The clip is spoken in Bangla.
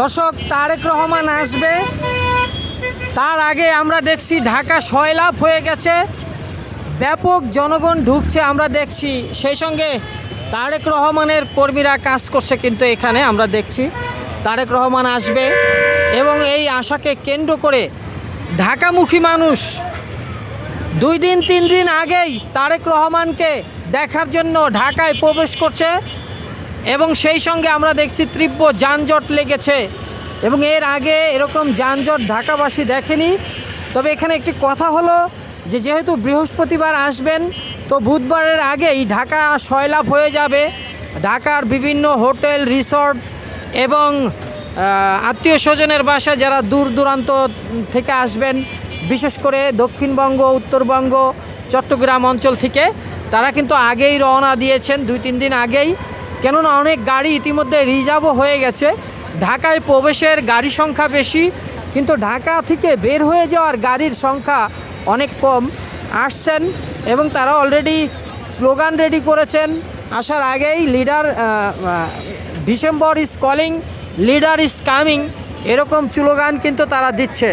দর্শক, তারেক রহমান আসবে। তার আগে আমরা দেখছি ঢাকা সয়লাভ হয়ে গেছে। ব্যাপক জনগণ ঢুকছে আমরা দেখছি। সেই সঙ্গে তারেক রহমানের কর্মীরা কাজ করছে কিন্তু এখানে আমরা দেখছি। তারেক রহমান আসবে এবং এই আশাকে কেন্দ্র করে ঢাকামুখী মানুষ দুই দিন, তিন দিন আগেই তারেক রহমানকে দেখার জন্য ঢাকায় প্রবেশ করছে। এবং সেই সঙ্গে আমরা দেখছি তীব্র যানজট লেগেছে এবং এর আগে এরকম যানজট ঢাকাবাসী দেখেনি। তবে এখানে একটি কথা হলো যে যেহেতু বৃহস্পতিবার আসবেন, তো বুধবারের আগেই ঢাকা সয়লাভ হয়ে যাবে। ঢাকার বিভিন্ন হোটেল, রিসর্ট এবং আত্মীয় স্বজনের বাসা যারা দূর দূরান্ত থেকে আসবেন, বিশেষ করে দক্ষিণবঙ্গ, উত্তরবঙ্গ, চট্টগ্রাম অঞ্চল থেকে, তারা কিন্তু আগেই রওনা দিয়েছেন, দুই তিন দিন আগেই। কেননা অনেক গাড়ি ইতিমধ্যে রিজার্ভও হয়ে গেছে। ঢাকায় প্রবেশের গাড়ি সংখ্যা বেশি, কিন্তু ঢাকা থেকে বের হয়ে যাওয়ার গাড়ির সংখ্যা অনেক কম। আসছেন এবং তারা অলরেডি স্লোগান রেডি করেছেন। আসার আগেই leader December is calling leader is coming এরকম স্লোগান কিন্তু তারা দিচ্ছে।